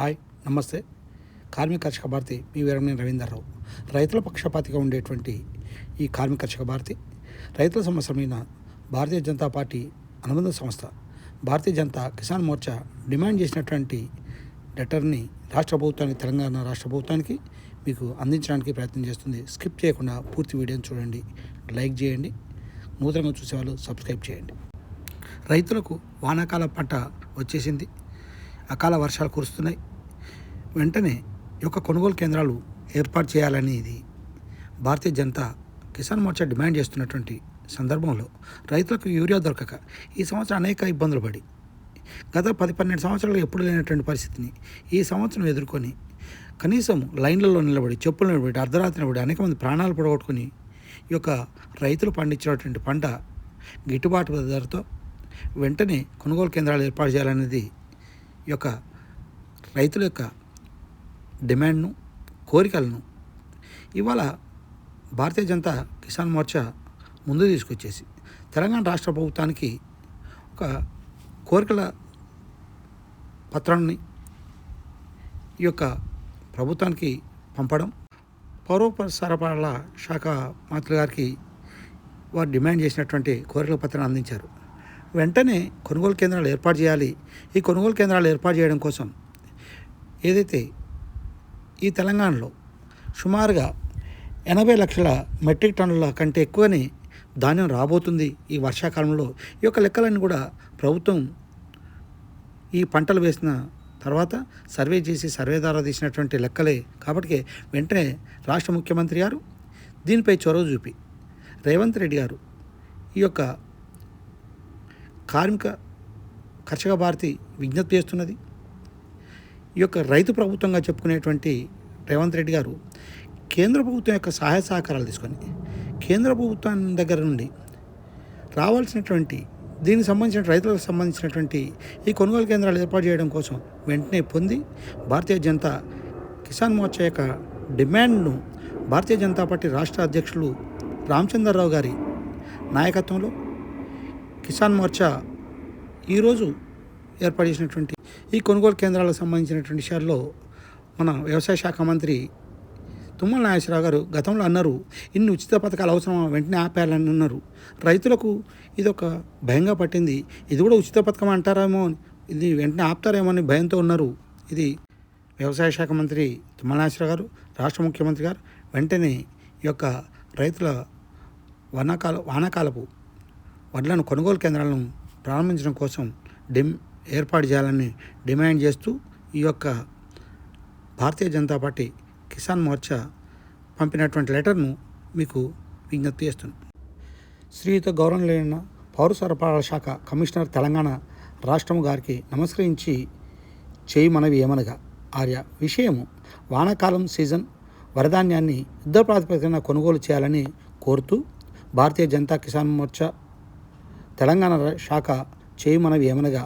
Hi నమస్తే. కార్మిక కర్షక భారతి మీ వీరమణి రవీందర్రావు రైతుల పక్షపాతిగా ఉండేటువంటి ఈ కార్మిక కర్షక భారతి రైతుల సమస్యల భారతీయ జనతా పార్టీ అనుబంధ సంస్థ భారతీయ జనతా కిసాన్ మోర్చా డిమాండ్ చేసినటువంటి లెటర్ని రాష్ట్ర ప్రభుత్వానికి తెలంగాణ రాష్ట్ర ప్రభుత్వానికి మీకు అందించడానికి ప్రయత్నం చేస్తుంది. స్కిప్ చేయకుండా పూర్తి వీడియోని చూడండి. లైక్ చేయండి. నూతనంగా చూసేవాళ్ళు సబ్స్క్రైబ్ చేయండి. రైతులకు వానాకాల పంట వచ్చేసింది. అకాల వర్షాలు కురుస్తున్నాయి. వెంటనే ఈ యొక్క కొనుగోలు కేంద్రాలు ఏర్పాటు చేయాలనేది భారతీయ జనతా కిసాన్ మోర్చా డిమాండ్ చేస్తున్నటువంటి సందర్భంలో రైతులకు యూరియా దొరకక ఈ సంవత్సరం అనేక ఇబ్బందులు పడి గత పది పన్నెండు సంవత్సరాలు ఎప్పుడు లేనటువంటి పరిస్థితిని ఈ సంవత్సరం ఎదుర్కొని కనీసం లైన్లలో నిలబడి చెప్పులు నిలబడి అర్ధరాత్రి నిలబడి అనేక మంది ప్రాణాలు పొడగొట్టుకుని ఈ యొక్క రైతులు పండించినటువంటి పంట గిట్టుబాటు ధరతో వెంటనే కొనుగోలు కేంద్రాలు ఏర్పాటు చేయాలనేది యొక్క రైతుల యొక్క డిమాండ్ను కోరికలను ఇవాళ భారతీయ జనతా కిసాన్ మోర్చా ముందు తీసుకొచ్చేసి తెలంగాణ రాష్ట్ర ప్రభుత్వానికి ఒక కోరికల పత్రాన్ని ఈ యొక్క ప్రభుత్వానికి పంపడం పౌర సరఫరాల శాఖ మంత్రి గారికి వారు డిమాండ్ చేసినటువంటి కోరికల పత్రాన్ని అందించారు. వెంటనే కొనుగోలు కేంద్రాలు ఏర్పాటు చేయాలి. ఈ కొనుగోలు కేంద్రాలు ఏర్పాటు చేయడం కోసం ఏదైతే ఈ తెలంగాణలో సుమారుగా ఎనభై లక్షల మెట్రిక్ టన్నుల కంటే ఎక్కువని ధాన్యం రాబోతుంది ఈ వర్షాకాలంలో ఈ యొక్క లెక్కలన్నీ కూడా ప్రభుత్వం ఈ పంటలు వేసిన తర్వాత సర్వే చేసి సర్వే ద్వారా తీసినటువంటి లెక్కలే. కాబట్టి వెంటనే రాష్ట్ర ముఖ్యమంత్రి గారు దీనిపై చొరవ చూపి రేవంత్ రెడ్డి గారు ఈ యొక్క కార్మిక కర్షక భారతి విజ్ఞప్తి చేస్తున్నది. ఈ యొక్క రైతు ప్రభుత్వంగా చెప్పుకునేటువంటి రేవంత్ రెడ్డి గారు కేంద్ర ప్రభుత్వం యొక్క సహాయ సహకారాలు తీసుకొని కేంద్ర ప్రభుత్వం దగ్గర నుండి రావాల్సినటువంటి దీనికి సంబంధించిన రైతులకు సంబంధించినటువంటి ఈ కొనుగోలు కేంద్రాలు ఏర్పాటు చేయడం కోసం వెంటనే పొంది భారతీయ జనతా కిసాన్ మోర్చా యొక్క డిమాండ్ను భారతీయ జనతా పార్టీ రాష్ట్ర అధ్యక్షులు రామచంద్రరావు గారి నాయకత్వంలో కిసాన్ మోర్చా ఈరోజు ఏర్పాటు చేసినటువంటి ఈ కొనుగోలు కేంద్రాలకు సంబంధించినటువంటి విషయాల్లో మన వ్యవసాయ శాఖ మంత్రి తుమ్మల నాగేశ్వరరావు గారు గతంలో అన్నారు ఇన్ని ఉచిత పథకాలు అవసరమా వెంటనే ఆపేయాలని అన్నారు. రైతులకు ఇది ఒక భయంగా పట్టింది. ఇది కూడా ఉచిత పథకం అంటారేమో ఇది వెంటనే ఆపుతారేమో అని భయంతో ఉన్నారు. ఇది వ్యవసాయ శాఖ మంత్రి తుమ్మల నాగేశ్వరరావు గారు రాష్ట్ర ముఖ్యమంత్రి గారు వెంటనే ఈ యొక్క రైతుల వానాకాల వానాకాలపు వడ్లను కొనుగోలు కేంద్రాలను ప్రారంభించడం కోసం డిమ్ ఏర్పాటు చేయాలని డిమాండ్ చేస్తూ ఈ యొక్క భారతీయ జనతా పార్టీ కిసాన్ మోర్చా పంపినటువంటి లెటర్ను మీకు విజ్ఞప్తి చేస్తుంది శ్రీయుత గౌరవం లేన పౌర సరఫరాల శాఖ కమిషనర్ తెలంగాణ రాష్ట్రము గారికి నమస్కరించి చేయి మనవి ఏమనగా ఆర్య విషయము వానాకాలం సీజన్ వరధాన్యాన్ని యుద్ధ ప్రాతిపదికన కొనుగోలు చేయాలని కోరుతూ భారతీయ జనతా కిసాన్ మోర్చా తెలంగాణ శాఖ చేయమనవి ఏమనగా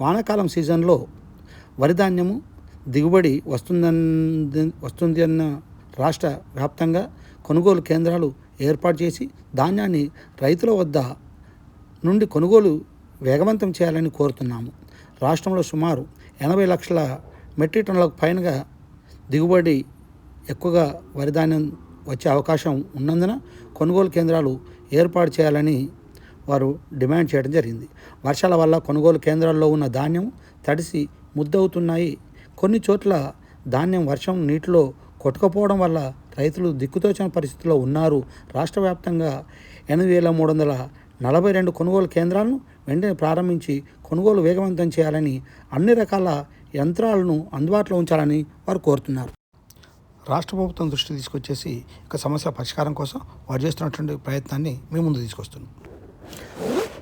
వానాకాలం సీజన్లో వరిధాన్యము దిగుబడి వస్తుందని వస్తుంది అన్న రాష్ట్ర వ్యాప్తంగా కొనుగోలు కేంద్రాలు ఏర్పాటు చేసి ధాన్యాన్ని రైతుల వద్ద నుండి కొనుగోలు వేగవంతం చేయాలని కోరుతున్నాము. రాష్ట్రంలో సుమారు ఎనభై లక్షల మెట్రిక్ టన్నులకు పైనగా దిగుబడి ఎక్కువగా వరిధాన్యం వచ్చే అవకాశం ఉన్నందున కొనుగోలు కేంద్రాలు ఏర్పాటు చేయాలని వారు డిమాండ్ చేయడం జరిగింది. వర్షాల వల్ల కొనుగోలు కేంద్రాల్లో ఉన్న ధాన్యం తడిసి ముద్దవుతున్నాయి. కొన్ని చోట్ల ధాన్యం వర్షం నీటిలో కొట్టుకుపోవడం వల్ల రైతులు దిక్కుతోచిన పరిస్థితిలో ఉన్నారు. రాష్ట్ర వ్యాప్తంగా ఎనిమిది వేల మూడు వందల నలభై రెండు కొనుగోలు కేంద్రాలను వెంటనే ప్రారంభించి కొనుగోలు వేగవంతం చేయాలని అన్ని రకాల యంత్రాలను అందుబాటులో ఉంచాలని వారు కోరుతున్నారు. రాష్ట్ర ప్రభుత్వం దృష్టి తీసుకొచ్చేసి ఒక సమస్య పరిష్కారం కోసం వారు చేస్తున్నటువంటి ప్రయత్నాన్ని మేము ముందు తీసుకొస్తున్నాం.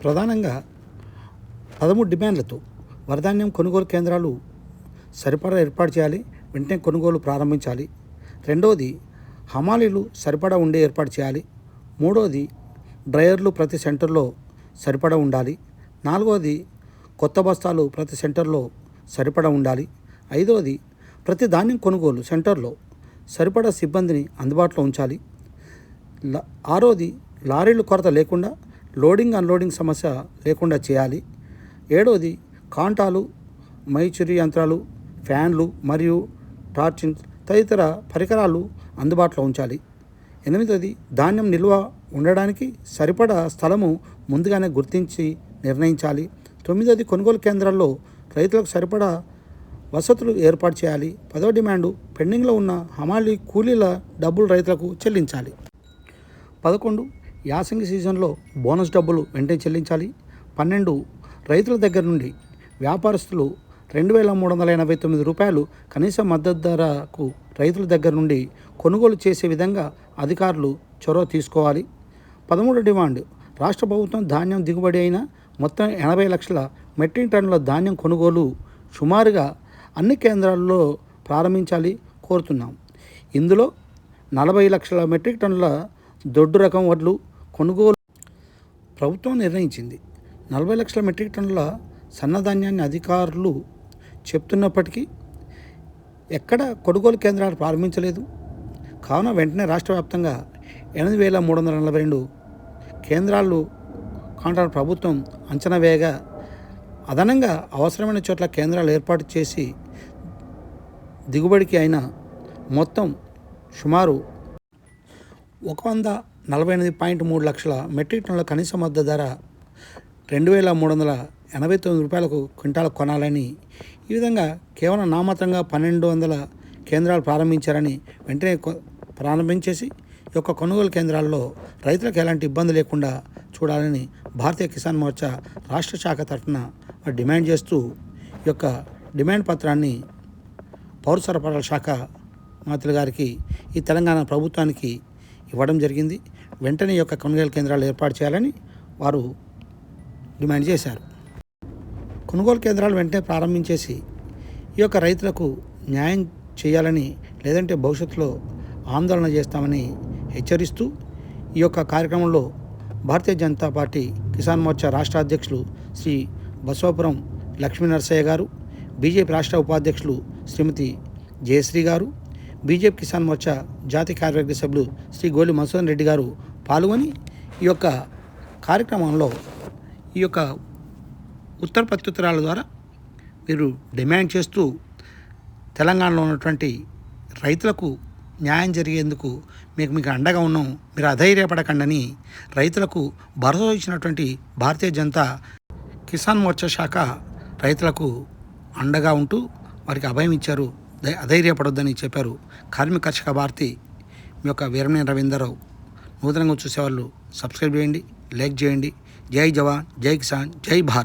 ప్రధానంగా పదమూడు డిమాండ్లతో వరధాన్యం కొనుగోలు కేంద్రాలు సరిపడా ఏర్పాటు చేయాలి వెంటనే కొనుగోలు ప్రారంభించాలి. రెండవది హమాలీలు సరిపడా ఉండే ఏర్పాటు చేయాలి. మూడవది డ్రైవర్లు ప్రతి సెంటర్లో సరిపడా ఉండాలి. నాలుగవది కొత్త బస్తాలు ప్రతి సెంటర్లో సరిపడా ఉండాలి. ఐదవది ప్రతి ధాన్యం కొనుగోలు సెంటర్లో సరిపడా సిబ్బందిని అందుబాటులో ఉంచాలి. ఆరోది లారీలు కొరత లేకుండా లోడింగ్ అన్లోడింగ్ సమస్య లేకుండా చేయాలి. ఏడవది కాంటాలు మైచురి యంత్రాలు ఫ్యాన్లు మరియు టార్చిన్స్ తదితర పరికరాలు అందుబాటులో ఉంచాలి. ఎనిమిదది ధాన్యం నిల్వ ఉండడానికి సరిపడా స్థలము ముందుగానే గుర్తించి నిర్ణయించాలి. తొమ్మిదవది కొనుగోలు కేంద్రాల్లో రైతులకు సరిపడా వసతులు ఏర్పాటు చేయాలి. పదవ డిమాండు పెండింగ్లో ఉన్న హమాలి కూలీల డబ్బులు రైతులకు చెల్లించాలి. పదకొండు యాసంగి సీజన్లో బోనస్ డబ్బులు వెంటనే చెల్లించాలి. పన్నెండు రైతుల దగ్గర నుండి వ్యాపారస్తులు రెండు వేల మూడు వందల ఎనభై తొమ్మిది రూపాయలు కనీస మద్దతు ధరకు రైతుల దగ్గర నుండి కొనుగోలు చేసే విధంగా అధికారులు చొరవ తీసుకోవాలి. పదమూడు డిమాండ్ రాష్ట్ర ప్రభుత్వం ధాన్యం దిగుబడి అయిన మొత్తం ఎనభై లక్షల మెట్రిక్ టన్నుల ధాన్యం కొనుగోలు సుమారుగా అన్ని కేంద్రాల్లో ప్రారంభించాలి కోరుతున్నాం. ఇందులో నలభై లక్షల మెట్రిక్ టన్నుల దొడ్డు రకం వడ్లు కొనుగోలు ప్రభుత్వం నిర్ణయించింది. నలభై లక్షల మెట్రిక్ టన్నుల సన్నధాన్యాన్ని అధికారులు చెప్తున్నప్పటికీ ఎక్కడ కొనుగోలు కేంద్రాలు ప్రారంభించలేదు. కావున వెంటనే రాష్ట్ర వ్యాప్తంగా ఎనిమిది వేల మూడు వందల నలభై రెండు కేంద్రాలు కాంట్రాక్ట్ ప్రభుత్వం అంచనా వేయగా అదనంగా అవసరమైన చోట్ల కేంద్రాలు ఏర్పాటు చేసి దిగుబడికి అయిన మొత్తం సుమారు ఒక వంద నలభై ఎనిమిది పాయింట్ మూడు లక్షల మెట్రిక్ టన్నుల కనీస మద్దతు ధర రెండు వేల మూడు వందల ఎనభై తొమ్మిది రూపాయలకు క్వింటాల్ కొనాలని ఈ విధంగా కేవలం నామాత్రంగా పన్నెండు వందల కేంద్రాలు ప్రారంభించారని వెంటనే ప్రారంభించేసి ఈ యొక్క కొనుగోలు కేంద్రాల్లో రైతులకు ఎలాంటి ఇబ్బంది లేకుండా చూడాలని భారతీయ కిసాన్ మోర్చా రాష్ట్ర శాఖ తరఫున డిమాండ్ చేస్తూ ఈ యొక్క డిమాండ్ పత్రాన్ని పౌర సరఫరాల శాఖ మంత్రి గారికి ఈ తెలంగాణ ప్రభుత్వానికి ఇవ్వడం జరిగింది. వెంటనే యొక్క కొనుగోలు కేంద్రాలు ఏర్పాటు చేయాలని వారు డిమాండ్ చేశారు. కొనుగోలు కేంద్రాలు వెంటనే ప్రారంభించేసి ఈ యొక్క రైతులకు న్యాయం చేయాలని లేదంటే భవిష్యత్తులో ఆందోళన చేస్తామని హెచ్చరిస్తూ ఈ యొక్క కార్యక్రమంలో భారతీయ జనతా పార్టీ కిసాన్ మోర్చా రాష్ట్ర అధ్యక్షులు శ్రీ బసవపురం లక్ష్మీ నరసయ్య గారు బీజేపీ రాష్ట్ర ఉపాధ్యక్షులు శ్రీమతి జయశ్రీ గారు బీజేపీ కిసాన్ మోర్చా జాతీయ కార్యవర్గ సభ్యులు శ్రీ గోలి మధుసూదన్ రెడ్డి గారు పాల్గొని ఈ యొక్క కార్యక్రమంలో ఈ యొక్క ఉత్తర ప్రత్యుత్తరాల ద్వారా మీరు డిమాండ్ చేస్తూ తెలంగాణలో ఉన్నటువంటి రైతులకు న్యాయం జరిగేందుకు మీకు మీకు అండగా ఉన్నాం. మీరు అధైర్యపడకండని రైతులకు భరోసా ఇచ్చినటువంటి భారతీయ జనతా కిసాన్ మోర్చా శాఖ రైతులకు అండగా ఉంటూ వారికి అభయం ఇచ్చారు. అధైర్యపడొద్దని చెప్పారు. కార్మిక కర్షక భారతి మీ యొక్క వీరమణి రవీందర్రావు. నూతనంగా చూసేవాళ్ళు సబ్స్క్రైబ్ చేయండి లైక్ చేయండి. జై జవాన్ జై కిసాన్ జై భారత్.